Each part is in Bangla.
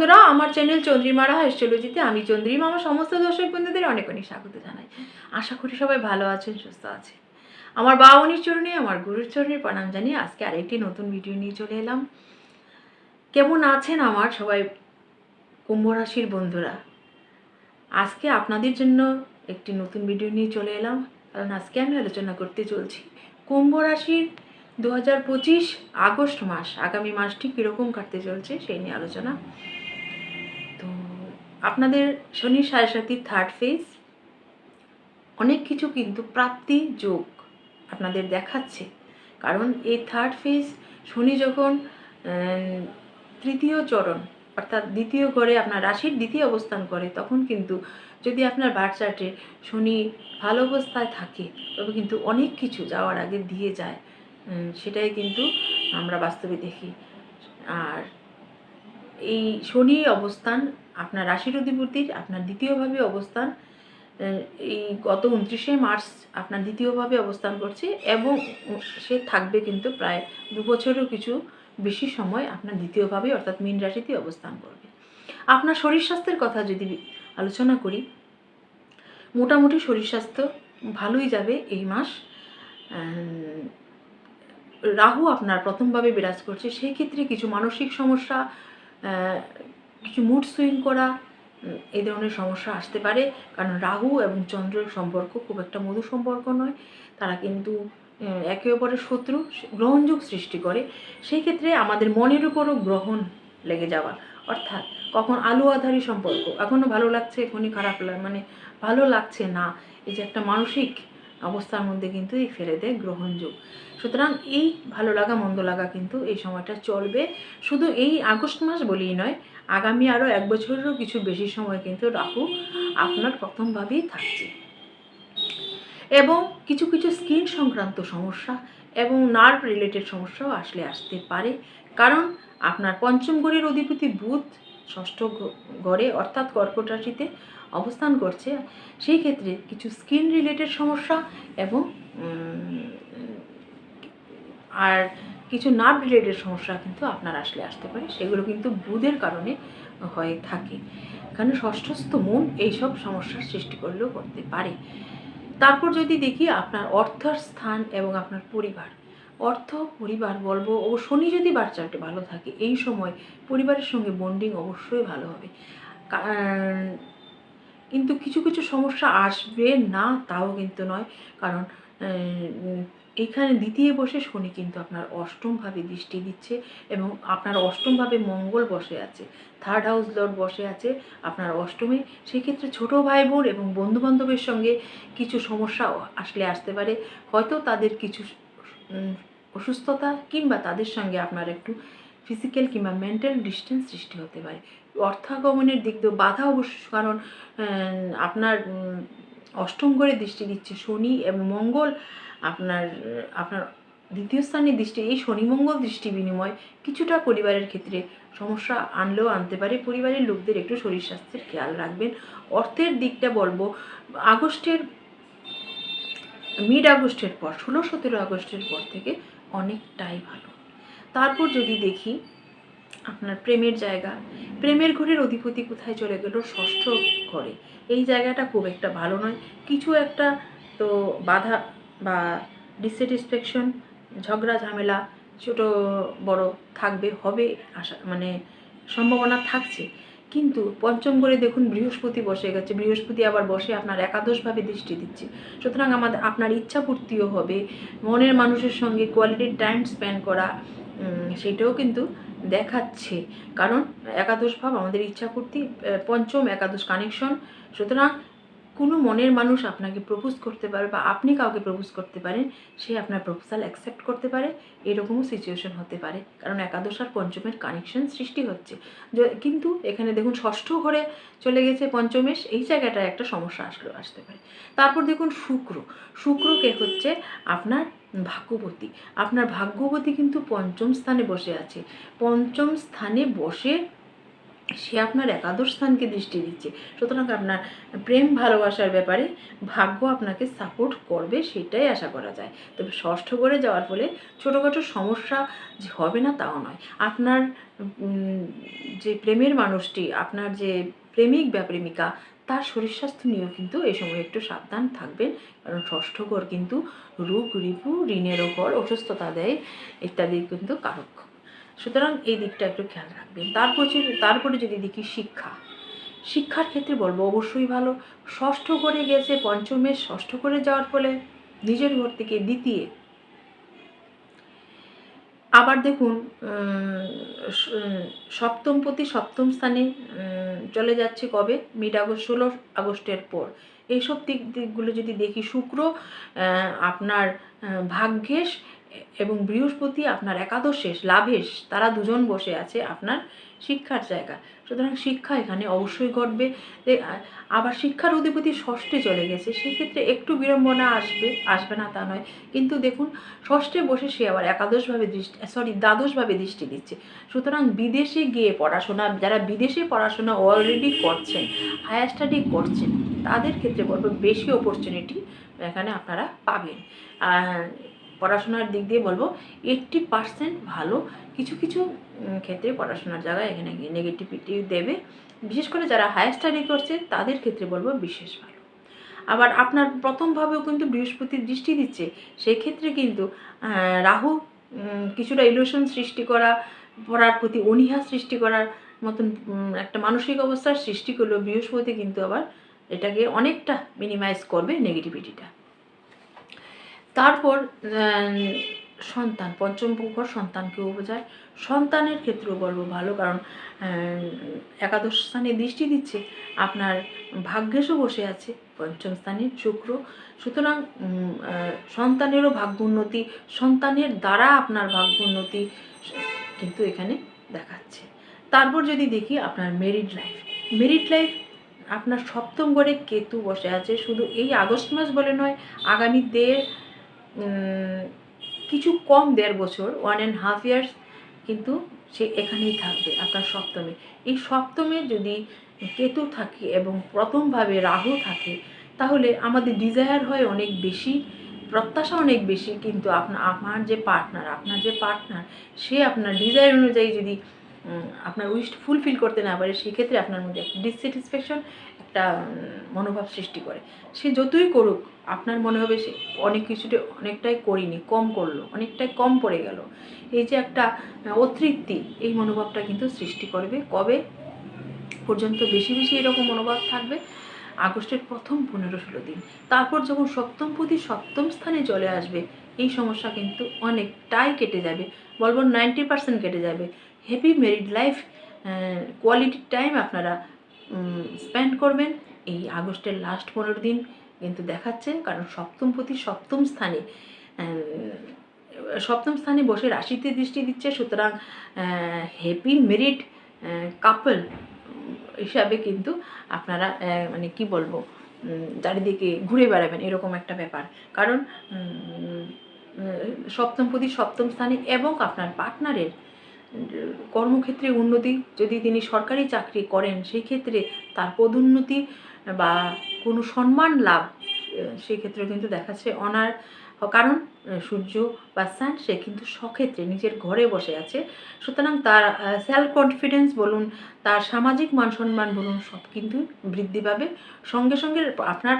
বন্ধুরা, আমার চ্যানেল চন্দ্রিমারা অ্যাস্ট্রোলজিতে আমি চন্দ্রিমা। আমার সমস্ত দর্শক বন্ধুদের অনেক অনেক স্বাগত জানাই। আশা করি সবাই ভালো আছেন, সুস্থ আছেন। আমার বাউনির চরণে, আমার গুরুর চরণে প্রণাম জানিয়ে আজকে আরেকটি নতুন ভিডিও নিয়ে চলে এলাম। কেমন আছেন আমার সবাই কুম্ভ রাশির বন্ধুরা? আজকে আপনাদের জন্য একটি নতুন ভিডিও নিয়ে চলে এলাম। কারণ আজকে আমি আলোচনা করতে চলছি কুম্ভ রাশির দু হাজার পঁচিশ আগস্ট মাস। আগামী মাসটি কীরকম কাটতে চলছে সেই নিয়ে আলোচনা। আপনাদের শনি সাড়ে থার্ড ফেজ অনেক কিছু কিন্তু প্রাপ্তি যোগ আপনাদের দেখাচ্ছে। কারণ এই থার্ড ফেজ শনি যখন তৃতীয় চরণ, অর্থাৎ দ্বিতীয় ঘরে আপনার রাশির দ্বিতীয় অবস্থান করে, তখন কিন্তু যদি আপনার বার্থ চার্টে শনি ভালো অবস্থায় থাকে, তবে কিন্তু অনেক কিছু যাওয়ার আগে দিয়ে যায়। সেটাই কিন্তু আমরা বাস্তবে দেখি। আর এই শনি অবস্থান, আপনার রাশির অধিপতির, আপনার দ্বিতীয়ভাবে অবস্থান এই গত উনত্রিশে মার্চ আপনার দ্বিতীয়ভাবে অবস্থান করছে এবং সে থাকবে কিন্তু প্রায় দু কিছু বেশি সময় আপনার দ্বিতীয়ভাবে অর্থাৎ মীন রাশিতে অবস্থান করবে। আপনার শরীর স্বাস্থ্যের কথা যদি আলোচনা করি, মোটামুটি শরীর স্বাস্থ্য ভালোই যাবে এই মাস। রাহু আপনার প্রথমভাবে বিরাজ করছে, সেই ক্ষেত্রে কিছু মানসিক সমস্যা কিছু মুড সুইং করা এই ধরনের সমস্যা আসতে পারে। কারণ রাহু এবং চন্দ্রের সম্পর্ক খুব একটা মধু সম্পর্ক নয়। তারা কিন্তু একে অপরের শত্রু গ্রহণযোগ সৃষ্টি করে। সেই ক্ষেত্রে আমাদের মনের উপরও গ্রহণ লেগে যাওয়া। অর্থাৎ কখন আলু আধারি সম্পর্ক। এখনও ভালো লাগছে, এখনই খারাপ লাগে মানে ভালো লাগছে না। এই যে একটা মানসিক অবস্থার মধ্যে কিন্তু এই ফেলে দেয় গ্রহণযোগ। সুতরাং এই ভালো লাগা, মন্দ লাগা কিন্তু এই সময়টা চলবে। শুধু এই আগস্ট মাস বলেই নয়, আগামী আরও এক বছরেরও কিছু বেশি সময় কিন্তু রাহু আপনার প্রথমভাবেই থাকছে। এবং কিছু কিছু স্কিন সংক্রান্ত সমস্যা এবং নার্ভ রিলেটেড সমস্যাও আসলে আসতে পারে। কারণ আপনার পঞ্চম ঘরের অধিপতি বুধ, ষষ্ঠ ঘরে অর্থাৎ কর্কট রাশিতে অবস্থান করছে, সেই ক্ষেত্রে কিছু স্কিন রিলেটেড সমস্যা এবং আর কিছু নার্ভ রিলেটেড সমস্যা কিন্তু আপনার আসলে আসতে পারে। সেগুলো কিন্তু বুধের কারণে হয়ে থাকে। কারণ ষষ্ঠস্থ মন এইসব সমস্যার সৃষ্টি করলেও করতে পারে। তারপর যদি দেখি আপনার অর্থর স্থান এবং আপনার পরিবার। অর্থ, পরিবার বলব, ও শনি যদি বাচ্চাটি ভালো থাকে, এই সময় পরিবারের সঙ্গে বন্ডিং অবশ্যই ভালো হবে। কিন্তু কিছু কিছু সমস্যা আসবে না, তাও কিন্তু নয়। কারণ এখানে দ্বিতীয় বসে শনি কিন্তু আপনার অষ্টমভাবে দৃষ্টি দিচ্ছে এবং আপনার অষ্টমভাবে মঙ্গল বসে আছে। থার্ড হাউস লর্ড বসে আছে, আপনার অষ্টমে। সেক্ষেত্রে ছোট ভাই বোন এবং বন্ধু বান্ধবের সঙ্গে কিছু সমস্যা আসলে আসতে পারে। হয়তো তাদের কিছু অসুস্থতা কিংবা তাদের সঙ্গে আপনার একটু ফিজিক্যাল কিংবা মেন্টাল ডিস্টেন্স সৃষ্টি হতে পারে। অর্থাগমনের দিক দিয়েও বাধা অবশ্য, কারণ আপনার অষ্টম ঘরে দৃষ্টি দিচ্ছে শনি এবং মঙ্গল। আপনার আপনার দ্বিতীয় স্থানে দৃষ্টি, এই শনি মঙ্গল দৃষ্টি বিনিময় কিছুটা পরিবারের ক্ষেত্রে সমস্যা আনলেও আনতে পারে। পরিবারের লোকদের একটু শরীর স্বাস্থ্যের খেয়াল রাখবেন। অর্থের দিকটা বলব, আগস্টের মিড আগস্টের পর, ষোলো সতেরো আগস্টের পর থেকে অনেকটাই ভালো। তারপর যদি দেখি আপনার প্রেমের জায়গা, প্রেমের ঘরের অধিপতি কোথায় চলে গেল ষষ্ঠ ঘরে। এই জায়গাটা খুব একটা ভালো নয়। কিছু একটা তো বাধা বা ডিসস্যাটিসফ্যাকশন ঝগড়া, ঝামেলা, ছোট বড় থাকবে, হবে, আশা মানে সম্ভাবনা থাকছে। কিন্তু পঞ্চম ঘরে দেখুন বৃহস্পতি বসে গেছে। বৃহস্পতি আবার বসে আপনার একাদশভাবে দৃষ্টি দিচ্ছে। সুতরাং আমাদের, আপনার ইচ্ছা পূর্তিও হবে। মনের মানুষের সঙ্গে কোয়ালিটির টাইম স্পেন্ড করা সেটাও কিন্তু দেখাচ্ছে। কারণ একাদশ ভাব আমাদের ইচ্ছা করতে পঞ্চম একাদশ কানেকশন সুতরাং কোনো মনের মানুষ আপনাকে প্রপোজ করতে পারে বা আপনি কাউকে প্রপোজ করতে পারেন, সে আপনার প্রপোজাল অ্যাকসেপ্ট করতে পারে। এরকমও সিচুয়েশন হতে পারে। কারণ একাদশ আর পঞ্চমের কানেকশন সৃষ্টি হচ্ছে। কিন্তু এখানে দেখুন ষষ্ঠ ঘরে চলে গেছে পঞ্চমেশ, এই জায়গাটায় একটা সমস্যা আসলেও আসতে পারে। তারপর দেখুন শুক্র। শুক্রকে হচ্ছে আপনার ভাগ্যবতী। আপনার ভাগ্যবতী কিন্তু পঞ্চম স্থানে বসে আছে। পঞ্চম স্থানে বসে সে আপনার একাদশ স্থানকে দৃষ্টি দিচ্ছে। সুতরাং আপনার প্রেম ভালোবাসার ব্যাপারে ভাগ্য আপনাকে সাপোর্ট করবে, সেটাই আশা করা যায়। তবে ষষ্ঠ করে যাওয়ার ফলে ছোটোখাটো সমস্যা যে হবে না তাও নয়। আপনার যে প্রেমের মানুষটি, আপনার যে প্রেমিক বা প্রেমিকা, তার শরীর স্বাস্থ্য নিয়েও কিন্তু এই সময় একটু সাবধান থাকবেন। কারণ ষষ্ঠ ঘর কিন্তু রোগ, রিপু, ঋণের ওপর অসুস্থতা দেয়, ইত্যাদি কিন্তু কারক। সুতরাং এই দিকটা একটু খেয়াল রাখবেন। তারপর তারপরে যদি দেখি শিক্ষা, শিক্ষার ক্ষেত্রে বলব অবশ্যই ভালো। ষষ্ঠ করে গেছে, পঞ্চমে ষষ্ঠ করে যাওয়ার ফলে নিজের ঘর থেকে দ্বিতীয়। আবার দেখুন সপ্তম প্রতি সপ্তম স্থানে চলে যাচ্ছে কবে? মিড আগস্ট, ষোলো আগস্টের পর। এইসব দিক, দিকগুলো যদি দেখি, শুক্র আপনার ভাগ্যেশ এবং বৃহস্পতি আপনার একাদশেষ লাভেশ তারা দুজন বসে আছে আপনার শিক্ষার জায়গা। সুতরাং শিক্ষা এখানে অবশ্যই ঘটবে। আবার শিক্ষার অধিপতি ষষ্ঠে চলে গেছে, সেক্ষেত্রে একটু বিড়ম্বনা আসবে আসবে না তা নয়। কিন্তু দেখুন, ষষ্ঠে বসে সে আবার একাদশভাবে দৃষ্টি সরি দ্বাদশভাবে দৃষ্টি দিচ্ছে। সুতরাং বিদেশে গিয়ে পড়াশোনা, যারা বিদেশে পড়াশোনা অলরেডি করছেন হায়ার স্টাডি করছেন, তাদের ক্ষেত্রে বলব বেশি অপরচুনিটি এখানে আপনারা পাবেন। আর পড়াশোনার দিক দিয়ে বলব এইট্টি পার্সেন্ট ভালো। কিছু কিছু ক্ষেত্রে পড়াশোনার জায়গায় এখানে নেগেটিভিটি দেবে। বিশেষ করে যারা হায়ার স্টাডি করছে, তাদের ক্ষেত্রে বলব বিশেষ ভালো। আবার আপনার প্রথমভাবেও কিন্তু বৃহস্পতির দৃষ্টি দিচ্ছে, সেক্ষেত্রে কিন্তু রাহু কিছুটা ইলুশন সৃষ্টি করা, পড়ার প্রতি অনীহা সৃষ্টি করার মতন একটা মানসিক অবস্থার সৃষ্টি করলেও বৃহস্পতি কিন্তু আবার এটাকে অনেকটা মিনিমাইজ করবে নেগেটিভিটিটা তারপর সন্তান, পঞ্চম ঘর সন্তানকেও বোঝায়। সন্তানের ক্ষেত্রেও বলব ভালো কারণ একাদশ স্থানে দৃষ্টি দিচ্ছে, আপনার ভাগ্যেশও বসে আছে, পঞ্চম স্থানে শুক্র। সুতরাং সন্তানেরও ভাগ্য উন্নতি, সন্তানের দ্বারা আপনার ভাগ্য উন্নতি কিন্তু এখানে দেখাচ্ছে। তারপর যদি দেখি আপনার মেরিট লাইফ মেরিট লাইফ আপনার সপ্তম ঘরে কেতু বসে আছে, শুধু এই আগস্ট মাস বলে নয়, আগামী দেড় কিছু কম দেড় বছর ওয়ান অ্যান্ড হাফ ইয়ার্স কিন্তু সে এখানেই থাকবে, আপনার সপ্তমে। এই সপ্তমে যদি কেতু থাকে এবং প্রথমভাবে রাহু থাকে, তাহলে আমাদের ডিজায়ার হয় অনেক বেশি, প্রত্যাশা অনেক বেশি, কিন্তু আপনার আমার যে পার্টনার আপনার যে পার্টনার সে আপনার ডিজায়ার অনুযায়ী যদি আপনার উইশ ফুলফিল করতে না পারে, সেক্ষেত্রে আপনার মধ্যে একটা ডিসস্যাটিসফ্যাকশন একটা মনোভাব সৃষ্টি করে। সে যতই করুক, আপনার মনে হবে সে অনেক কিছুতে অনেকটাই করিনি, কম করল, অনেকটাই কম পড়ে গেল। এই যে একটা অতৃপ্তি, এই মনোভাবটা কিন্তু সৃষ্টি করবে। কবে পর্যন্ত বেশি বেশি এরকম মনোভাব থাকবে? আগস্টের প্রথম পনেরো ষোলো দিন। তারপর যখন সপ্তম প্রতি সপ্তম স্থানে চলে আসবে, এই সমস্যা কিন্তু অনেকটাই কেটে যাবে। বলব নাইনটি পার্সেন্ট কেটে যাবে। Happy married life quality time আপনারা স্পেন্ড করবেন। এই আগস্টের লাস্ট পনেরো দিন কিন্তু দেখাচ্ছে, কারণ সপ্তম প্রতি সপ্তম স্থানে সপ্তম স্থানে বসে রাশিতে দৃষ্টি দিচ্ছে। সুতরাং হ্যাপি মেরিড কাপল হিসাবে কিন্তু আপনারা মানে কি বলব চারিদিকে ঘুরে বেড়াবেন। এরকম একটা ব্যাপার। কারণ সপ্তম প্রতি সপ্তম স্থানে এবং আপনার পার্টনারের কর্মক্ষেত্রে উন্নতি যদি তিনি সরকারি চাকরি করেন, সেই ক্ষেত্রে তার পদোন্নতি বা কোনো সম্মান লাভ, সেই ক্ষেত্রে কিন্তু দেখাচ্ছে অনার। কারণ, সূর্য বা সান সে কিন্তু সক্ষেত্রে নিজের ঘরে বসে আছে। সুতরাং তার সেলফ কনফিডেন্স বলুন, তার সামাজিক মান সম্মান বলুন, সব কিন্তু বৃদ্ধি পাবে। সঙ্গে সঙ্গে আপনার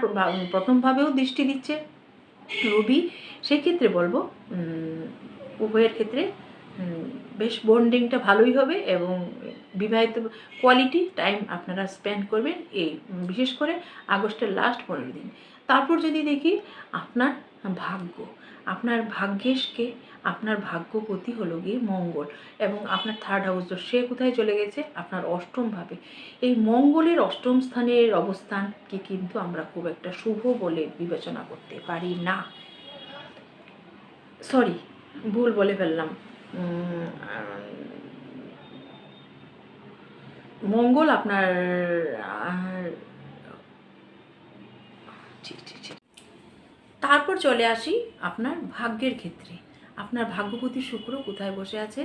প্রথমভাবেও দৃষ্টি দিচ্ছে রবি। সেক্ষেত্রে বলব উভয়ের ক্ষেত্রে বেশ বন্ডিংটা ভালোই হবে এবং বিবাহিত কোয়ালিটি টাইম আপনারা স্পেন্ড করবেন এই, বিশেষ করে আগস্টের লাস্ট পনেরো দিন। তারপর যদি দেখি আপনার ভাগ্য, আপনার ভাগ্যেশকে, আপনার ভাগ্যপতি হলো গিয়ে মঙ্গল এবং আপনার থার্ড হাউস সে কোথায় চলে গেছে? আপনার অষ্টম ভাবে। এই মঙ্গলের অষ্টম স্থানের অবস্থানকে কিন্তু আমরা খুব একটা শুভ বলে বিবেচনা করতে পারি না। সরি ভুল বলে ফেললাম। মঙ্গল আপনার তারপর চলে আসি আপনার ভাগ্যের ক্ষেত্রে। আপনার ভাগ্যপতি শুক্র কোথায় বসে আছে?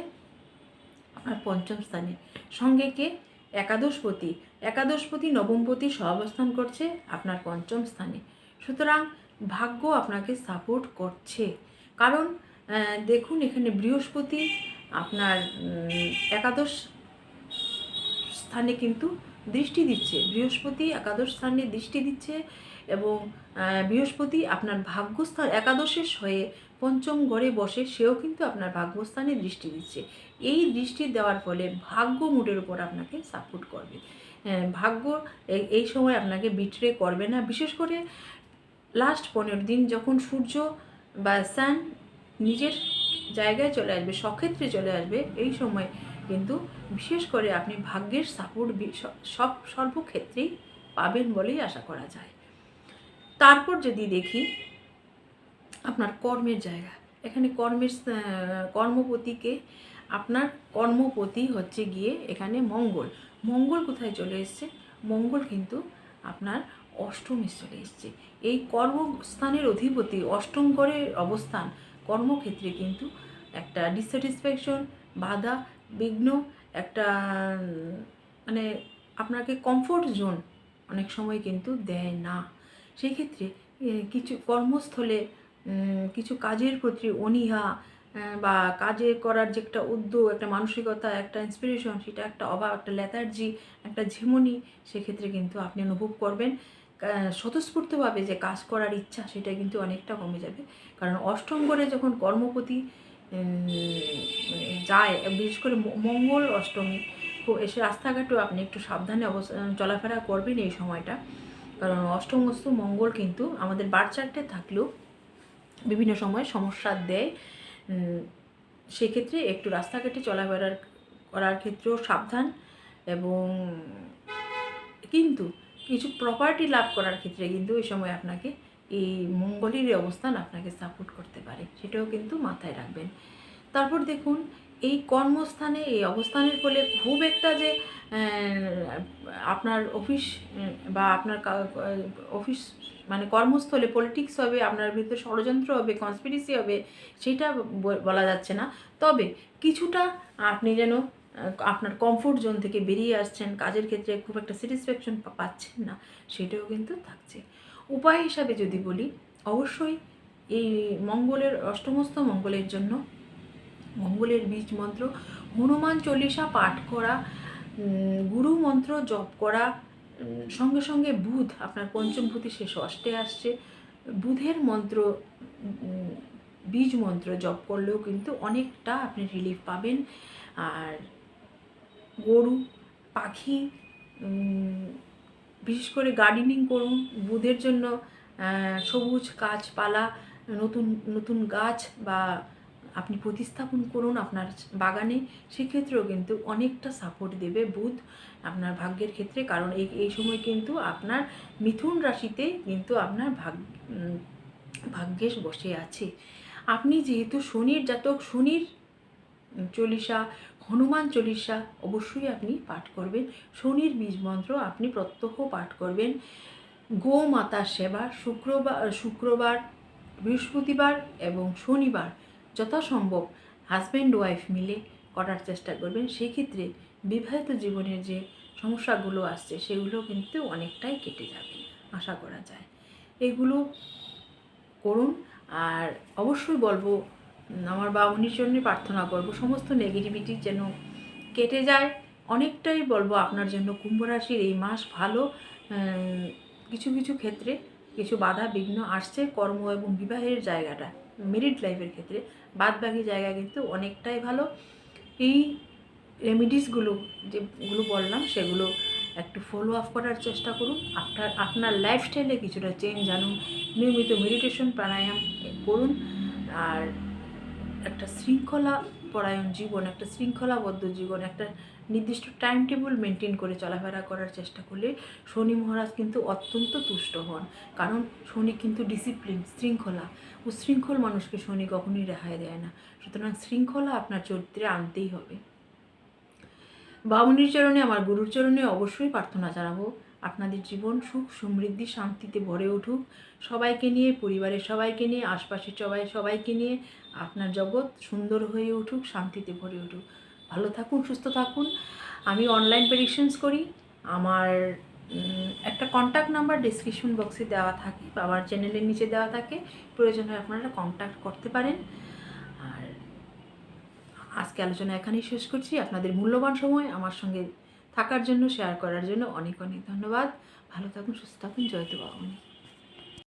আপনার পঞ্চম স্থানে। সঙ্গে কে? একাদশপতি। একাদশপতি নবমপতি সহাবস্থান করছে আপনার পঞ্চম স্থানে। সুতরাং ভাগ্য আপনাকে সাপোর্ট করছে। কারণ দেখুন এখানে বৃহস্পতি আপনার একাদশ স্থানে কিন্তু দৃষ্টি দিচ্ছে। বৃহস্পতি একাদশ স্থানে দৃষ্টি দিচ্ছে এবং বৃহস্পতি আপনার ভাগ্যস্থান একাদশের হয়ে পঞ্চম গড়ে বসে সেও কিন্তু আপনার ভাগ্যস্থানে দৃষ্টি দিচ্ছে। এই দৃষ্টি দেওয়ার ফলে ভাগ্য মুডের উপর আপনাকে সাপোর্ট করবে। আহ, ভাগ্য এই- এই সময় আপনাকে বিট্রে করবে না। বিশেষ করে লাস্ট পনেরো দিন যখন সূর্য বা সান নিজের জায়গায় চলে আসবে, সক্ষেত্রে চলে আসবে, এই সময় কিন্তু বিশেষ করে আপনি ভাগ্যের সাপোর্ট সব, সর্বক্ষেত্রেই পাবেন বলেই আশা করা যায়। তারপর যদি দেখি আপনার কর্মের জায়গা, এখানে কর্মের কর্মপতিকে আপনার কর্মপতি হচ্ছে গিয়ে এখানে মঙ্গল। মঙ্গল কোথায় চলে এসছে? মঙ্গল কিন্তু আপনার অষ্টমে চলে এসছে। এই কর্মস্থানের অধিপতি, অষ্টম ঘরের অবস্থান কর্মক্ষেত্রে কিন্তু একটা ডিসস্যাটিসফ্যাকশন বাধা, বিঘ্ন, একটা মানে আপনাকে কমফোর্ট জোন অনেক সময় কিন্তু দেয় না। সেই ক্ষেত্রে কিছু কর্মস্থলে কিছু কাজের প্রতি অনীহা বা কাজে করার যে একটা উদ্যোগ, একটা মানসিকতা, একটা ইন্সপিরেশন সেটা একটা অভাব একটা লেথার্জি একটা ঝিমুনি, সেক্ষেত্রে কিন্তু আপনি অনুভব করবেন। স্বতঃস্ফূর্তভাবে যে কাজ করার ইচ্ছা, সেটা কিন্তু অনেকটা কমে যাবে। কারণ অষ্টম ঘরে যখন কর্মপতি যায়, বিশেষ করে মঙ্গল অষ্টমী এসে রাস্তাঘাটেও আপনি একটু সাবধানে অবস্থা চলাফেরা করবেন এই সময়টা। কারণ অষ্টমস্ত মঙ্গল কিন্তু আমাদের বার চার্টে থাকলেও বিভিন্ন সময় সমস্যা দেয়। সেক্ষেত্রে একটু রাস্তাঘাটে চলাফেরার করার ক্ষেত্রেও সাবধান এবং কিন্তু কিছু প্রপার্টি লাভ করার ক্ষেত্রে কিন্তু এই সময় আপনাকে এই মঙ্গলের অবস্থান আপনাকে সাপোর্ট করতে পারে, সেটাও কিন্তু মাথায় রাখবেন। তারপর দেখুন, এই কর্মস্থানে, এই অবস্থানের ফলে খুব একটা যে আপনার অফিস বা আপনার অফিস মানে কর্মস্থলে পলিটিক্স হবে, আপনার ভিতরে ষড়যন্ত্র হবে কনস্পিরেসি হবে, সেটা বলা যাচ্ছে না। তবে কিছুটা আপনি যেন আপনার কমফোর্ট জোন থেকে বেরিয়ে আসছেন, কাজের ক্ষেত্রে খুব একটা স্যাটিসফ্যাকশন পাচ্ছেন না, সেটাও কিন্তু থাকছে। উপায় হিসাবে যদি বলি, অবশ্যই এই মঙ্গলের অষ্টমস্ত মঙ্গলের জন্য মঙ্গলের বীজ মন্ত্র, হনুমান চল্লিশা পাঠ করা গুরু মন্ত্র জপ করা সঙ্গে সঙ্গে বুধ, আপনার পঞ্চমভূতি শেষ অষ্টে আসছে, বুধের মন্ত্র বীজ মন্ত্র জপ করলেও কিন্তু অনেকটা আপনি রিলিফ পাবেন। আর গরু, পাখি বিশেষ করে গার্ডেনিং করুন। বুধের জন্য সবুজ গাছপালা, নতুন নতুন গাছ বা আপনি প্রতিস্থাপন করুন আপনার বাগানে, সেক্ষেত্রেও কিন্তু অনেকটা সাপোর্ট দেবে বুধ আপনার ভাগ্যের ক্ষেত্রে। কারণ এই এই সময় কিন্তু আপনার মিথুন রাশিতে কিন্তু আপনার ভাগ ভাগ্যেশ বসে আছে। আপনি যেহেতু শনির জাতক, শনির চল্লিশা হনুমান চল্লিশা অবশ্যই আপনি পাঠ করবেন। শনির বীজ মন্ত্র আপনি প্রত্যহ পাঠ করবেন। গো মাতার সেবা শুক্রবার শুক্রবার, বৃহস্পতিবার এবং শনিবার যথাসম্ভব হাজব্যান্ড ওয়াইফ মিলে করার চেষ্টা করবেন। সেই ক্ষেত্রে বিবাহিত জীবনের যে সমস্যাগুলো আসছে, সেগুলো কিন্তু অনেকটাই কেটে যাবে আশা করা যায়। এগুলো করুন। আর অবশ্যই বলব আমার বাবুনির জন্য প্রার্থনা করব। সমস্ত নেগেটিভিটি যেন কেটে যায়। অনেকটাই বলব আপনার জন্য কুম্ভ রাশির এই মাস ভালো কিছু কিছু ক্ষেত্রে কিছু বাধা বিঘ্ন আসছে কর্ম এবং বিবাহের জায়গাটা মেরিট লাইফের ক্ষেত্রে। বাদবাকি জায়গা কিন্তু অনেকটাই ভালো। এই রেমিডিসগুলো যেগুলো বললাম, সেগুলো একটু ফলো আপ করার চেষ্টা করুন। আপনার আপনার লাইফস্টাইলে কিছুটা চেঞ্জ আনুন। নিয়মিত মেডিটেশন প্রাণায়াম করুন। আর একটা শৃঙ্খলা পরায়ণ জীবন, একটা শৃঙ্খলাবদ্ধ জীবন, একটা নির্দিষ্ট টাইম টেবিল মেনটেন করে চলাফেরা করার চেষ্টা করলে শনি মহারাজ কিন্তু অত্যন্ত তুষ্ট হন। কারণ শনি কিন্তু ডিসিপ্লিন শৃঙ্খলা। উশৃঙ্খল মানুষকে শনি কখনোই রেহাই দেয় না। সুতরাং শৃঙ্খলা আপনার চরিত্রে আনতেই হবে। বামুনির চরণে, আমার গুরুর চরণে অবশ্যই প্রার্থনা জানাব। আপনাদের জীবন সুখ, সমৃদ্ধি, শান্তিতে ভরে উঠুক। সবাইকে নিয়ে, পরিবারের সবাইকে নিয়ে, আশপাশের সবাই, সবাইকে নিয়ে আপনার জগৎ সুন্দর হয়ে উঠুক, শান্তিতে ভরে উঠুক। ভালো থাকুন, সুস্থ থাকুন। আমি অনলাইন প্রেডিকশনস করি। আমার একটা কন্ট্যাক্ট নাম্বার ডিসক্রিপশন বক্সে দেওয়া থাকে বা আমার চ্যানেলের নিচে দেওয়া থাকে। প্রয়োজন হয় আপনারা কন্ট্যাক্ট করতে পারেন। আর আজকে আলোচনা এখানেই শেষ করছি। আপনাদের মূল্যবান সময় আমার সঙ্গে থাকার জন্য শেয়ার করার জন্য অনেক অনেক ধন্যবাদ। ভালো থাকুন সুস্থ থাকুন। জয় বাবুনি